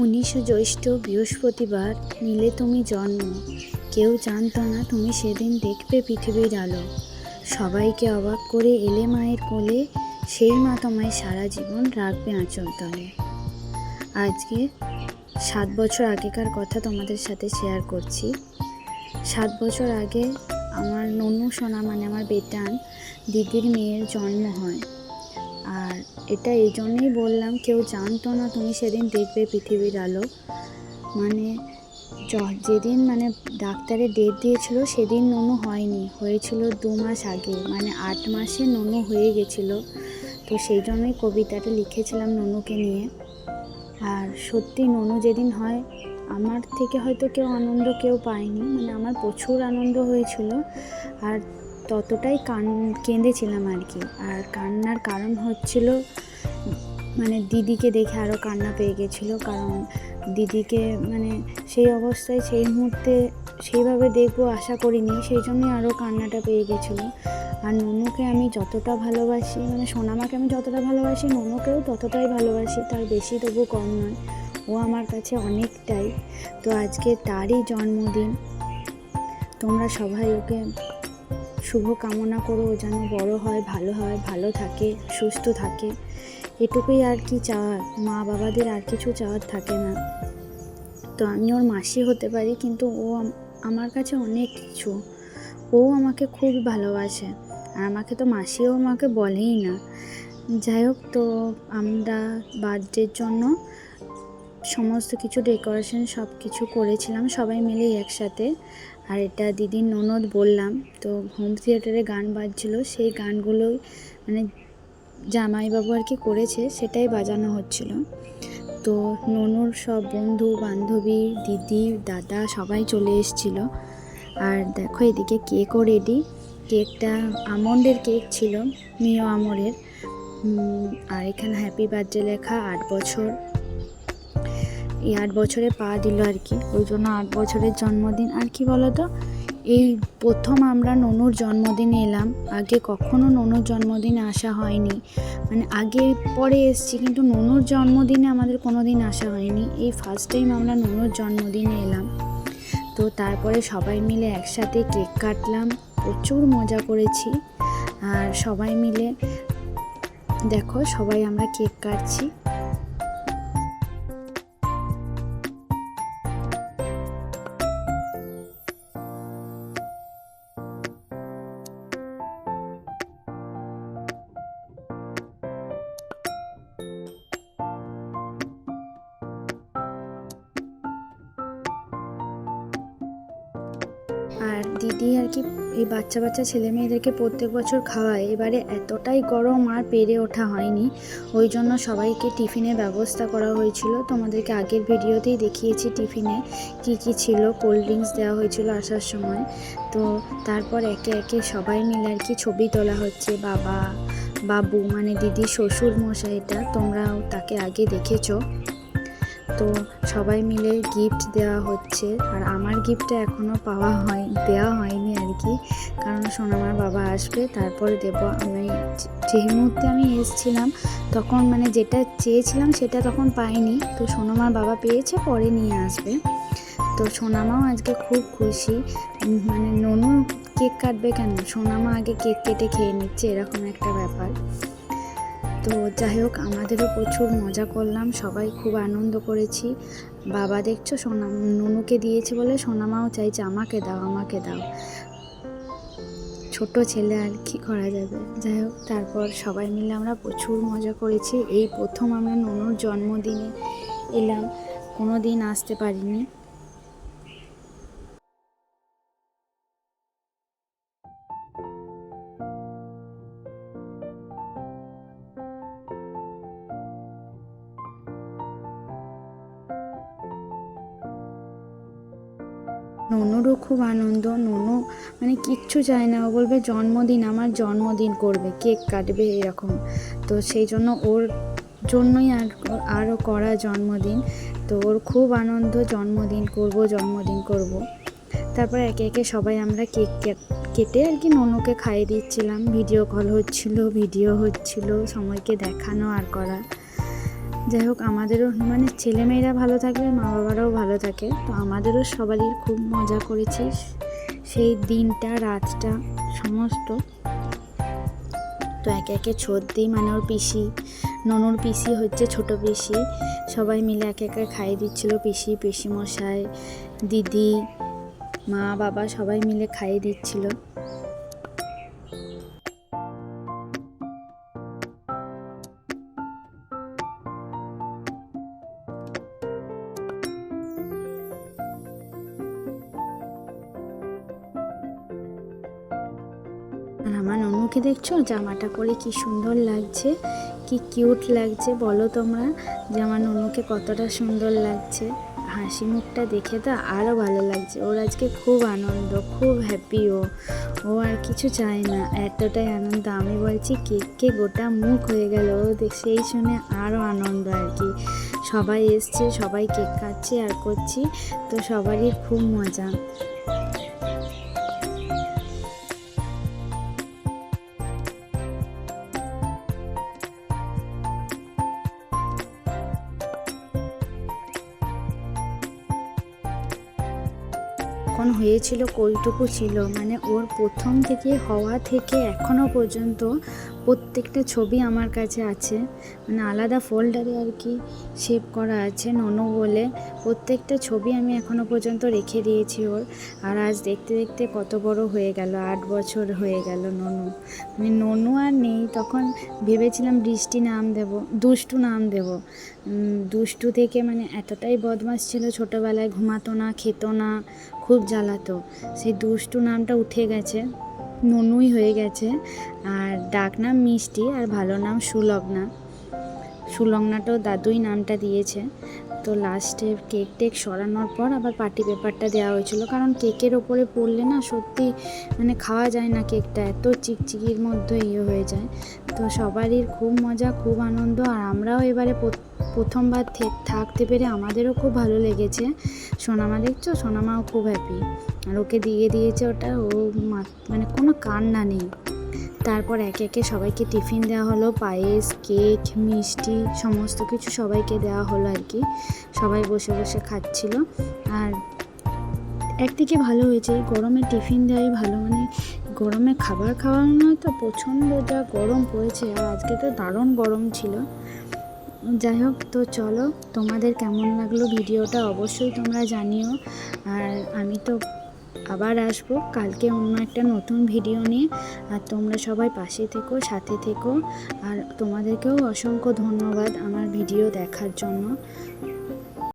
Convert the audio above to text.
উনিশে জ্যৈষ্ঠ বৃহস্পতিবার নিলে তুমি জন্ম। কেউ জানতো না তুমি সেদিন দেখবে পৃথিবীর আলো। সবাইকে অবাক করে এলে মায়ের কোলে, সেই মা তোমায় সারা জীবন রাখবে আঁচল তলে। আজকে সাত বছর আগেকার কথা তোমাদের সাথে শেয়ার করছি। সাত বছর আগে আমার ননু সোনা মানে আমার বেটান দিদির মেয়ের জন্ম হয়। এটা এই জন্যই বললাম, কেউ জানতো না তুমি সেদিন দেখবে পৃথিবীর আলো। মানে যেদিন মানে ডাক্তারের ডেট দিয়েছিল সেদিন ননু হয়নি, হয়েছিল দু মাস আগে মানে আট মাসে ননু হয়ে গেছিল। তো সেই জন্যই কবিতাটা লিখেছিলাম ননুকে নিয়ে। আর সত্যি ননু যেদিন হয়, আমার থেকে হয়তো কেউ আনন্দ কেউ পায়নি মানে আমার প্রচুর আনন্দ হয়েছিল। আর ততটাই কান কেঁদেছিলাম আর কি। আর কান্নার কারণ হচ্ছিল মানে দিদিকে দেখে আরও কান্না পেয়ে গেছিল, কারণ দিদিকে মানে সেই অবস্থায় সেই মুহূর্তে সেইভাবে দেখব, আশা করিনি, সেই জন্যই আরও কান্নাটা পেয়ে গেছিল। আর ননুকে আমি যতটা ভালোবাসি মানে সোনামাকে আমি যতটা ভালোবাসি, ননুকেও ততটাই ভালোবাসি, তার বেশি তবু কম নয়। ও আমার কাছে অনেকটাই। তো আজকে তারই জন্মদিন। তোমরা সবাই ওকে শুভ কামনা করো যেন বড় হয়, ভালো হয়, ভালো থাকে, সুস্থ থাকে। এটুকুই আর কি চাওয়ার মা বাবাদের আর কিছু চাওয়ার থাকে না। তো আমি ওর মাসি হতে পারি, কিন্তু ও আমার কাছে অনেক কিছু। ও আমাকে খুব ভালোবাসে, আর আমাকে তো মাসিও আমাকে বলেই না। যাই হোক, তো আমরা বার্থডের জন্য সমস্ত কিছু ডেকোরেশন সব কিছু করেছিলাম, সবাই মিলে একসাথে। আর এটা দিদির ননদ বললাম, তো হোম থিয়েটারে গান বাজছিল, সেই গানগুলোই মানে জামাইবাবু আর কি করেছে, সেটাই বাজানো হচ্ছিল। তো ননুর সব বন্ধু, বান্ধবী, দিদি, দাদা সবাই চলে এসেছিল। আর দেখো এদিকে কেকও রেডি কেকটা আমন্ডের কেক ছিল মিও আমরের। আর এখানে হ্যাপি বার্থডে লেখা, আট বছর। এই আট বছরে পা দিল আর কি। ওই জন্য আট বছরের জন্মদিন। আর কি বলতো, এই প্রথম আমরা ননুর জন্মদিনে এলাম। আগে কখনো ননুর জন্মদিনে আসা হয়নি। মানে আগে পরে এসছি, কিন্তু ননুর জন্মদিনে আমাদের কোনো দিন আসা হয়নি। এই ফার্স্ট টাইম আমরা ননুর জন্মদিনে এলাম। তো তারপরে সবাই মিলে একসাথে কেক কাটলাম। প্রচুর মজা করেছি। আর সবাই মিলে, দেখো সবাই আমরা কেক কাটছি। আর দিদি আর কি এই বাচ্চা বাচ্চা ছেলে মেয়েদেরকে প্রত্যেক বছর খাওয়ায়। এবারে এতটাই গরম আর পেরে ওঠা হয়নি। ওই জন্য সবাইকে টিফিনের ব্যবস্থা করা হয়েছিল। তোমাদেরকে আগের ভিডিওতেই দেখিয়েছি টিফিনে কি কি ছিল। কোল্ড ড্রিঙ্কস দেওয়া হয়েছিল আসার সময়। তো তারপর একে একে সবাই মিলে আর কি ছবি তোলা হচ্ছে। বাবা, বাবু মানে দিদি শ্বশুর মশাইটা তোমরাও তাকে আগে দেখেছ। তো সবাই মিলে গিফট দেওয়া হচ্ছে। আর আমার গিফটটা এখনও পাওয়া হয়, দেওয়া হয়নি আর কি। কারণ সোনামার বাবা আসবে, তারপরে দেব আমি। যে- মুহূর্তে আমি এসেছিলাম, তখন মানে যেটা চেয়েছিলাম সেটা তখন পাইনি। তো সোনামার বাবা পেয়েছে, পরে নিয়ে আসবে। তো সোনামাও আজকে খুব খুশি। মানে ননু কেক কাটবে কেন? সোনামা আগে কেক কেটে খেয়ে নিচ্ছে, এরকম একটা ব্যাপার। তো যাই হোক, আমাদেরও প্রচুর মজা করলাম। সবাই খুব আনন্দ করেছি। বাবা দেখছ, সোনা নুনুকে দিয়েছে বলে সোনামাও চাইছে, আমাকে দাও আমাকে দাও। ছোট ছেলে আর কি করা যাবে? যাই হোক, তারপর সবাই মিলে আমরা প্রচুর মজা করেছি। এই প্রথম আমরা নুনুর জন্মদিনে এলাম। কোনো দিন আসতে পারিনি। ননুরও খুব আনন্দ, ননু মানে কিচ্ছু চায় না। ও বলবে, জন্মদিন, আমার জন্মদিন করবে, কেক কাটবে এরকম। তো সেই জন্য ওর জন্যই আর আরও করা জন্মদিন। তো ওর খুব আনন্দ, জন্মদিন করব জন্মদিন করব। তারপর একে একে সবাই আমরা কেক কেট- আর কি ননুকে খাইয়ে দিচ্ছিলাম। ভিডিও কল হচ্ছিল, ভিডিও হচ্ছিল, সময়কে দেখানো আর করা। যাই হোক, আমাদেরও মানে ছেলেমেয়েরা ভালো থাকলে মা বাবারাও ভালো থাকে, তো আমাদেরও সবারই খুব মজা করেছি সেই দিনটা, রাতটা, সমস্ত। তো একে একে দিই মানে ওর পিসি, ননুর পিসি হচ্ছে ছোট পিসি, সবাই মিলে একে একে খাইয়ে দিচ্ছিল, পিসি পিসি মশাই দিদি মা বাবা সবাই মিলে খাইয়ে দিচ্ছিল। আর আমার ননুকে দেখছ? জামাটা পরে কি সুন্দর লাগছে, কি কিউট লাগছে বলো তোমরা। যে আমার ননুকে কতটা সুন্দর লাগছে। হাসি মুখটা দেখে তো আরও ভালো লাগছে। ওর আজকে খুব আনন্দ, খুব হ্যাপি ও। ও আর কিছু চায় না, এতটাই আনন্দ। আমি বলছি, কেককে গোটা মুখ হয়ে গেল। ও দেখ- সেই শুনে আরও আনন্দ আর কি। সবাই এসছে, সবাই কেক কাটছে আর করছি, তো সবারই খুব মজা। যখন হয়েছিল কইটুকু ছিল মানে ওর প্রথম থেকে হওয়া থেকে এখনও পর্যন্ত প্রত্যেকটা ছবি আমার কাছে আছে। মানে আলাদা ফোল্ডারে আর কি সেভ করা আছে ননু বলে। প্রত্যেকটা ছবি আমি এখনও পর্যন্ত রেখে দিয়েছি ওর। আর আজ দেখতে দেখতে কত বড় হয়ে গেল, আট বছর হয়ে গেল ননু। মানে ননু আর নেই, তখন ভেবেছিলাম বৃষ্টি নাম দেব, দুষ্টু নাম দেব। দুষ্টু থেকে মানে এতটাই বদমাস ছিল, ছোটোবেলায় ঘুমাতো না, খেতো না, খুব জ্বালাতো। সেই দুষ্টু নামটা উঠে গেছে। ননুই হয়ে গেছে। আর ডাক নাম মিষ্টি, আর ভালো নাম সুলগ্না। সুলগ্নাটাও দাদুই নামটা দিয়েছে। তো লাস্টে কেক টেক সরানোর পর আবার পার্টি পেপারটা দেওয়া হয়েছিল। কারণ কেকের ওপরে পড়লে না সত্যি মানে খাওয়া যায় না কেকটা, এত চিকচিকির মধ্যে ইয়ে হয়ে যায়। তো সবারই খুব মজা, খুব আনন্দ, আর আমরাও এবারে প্রথমবার থাকতে পেরে আমাদেরও খুব ভালো লেগেছে। সোনামা দেখছ সোনামাও খুব হ্যাপি আর ওকে দিয়ে দিয়েছে ওটা, ও মানে কোনো কান্না নেই। তারপর একে একে সবাইকে টিফিন দেওয়া হলো, পায়েস, কেক, মিষ্টি, সমস্ত কিছু সবাইকে দেওয়া হলো আর কি। সবাই বসে বসে খাচ্ছিল। আর একদিকে ভালো হয়েছে, গরমে টিফিন দেওয়াই ভালো। মানে গরমে খাবার খাওয়ানো তো প্রচণ্ড যা গরম পড়েছে, আর আজকে তো দারুণ গরম ছিল। যাই হোক, তো চলো, তোমাদের কেমন লাগল ভিডিওটা অবশ্যই তোমরা জানিও। আর আমি তো আবার আসব কালকে অন্য একটা নতুন ভিডিও নিয়ে। আর তোমরা সবাই পাশে থেকো, সাথে থেকো। আর তোমাদেরকেও অসংখ্য ধন্যবাদ আমার ভিডিও দেখার জন্য।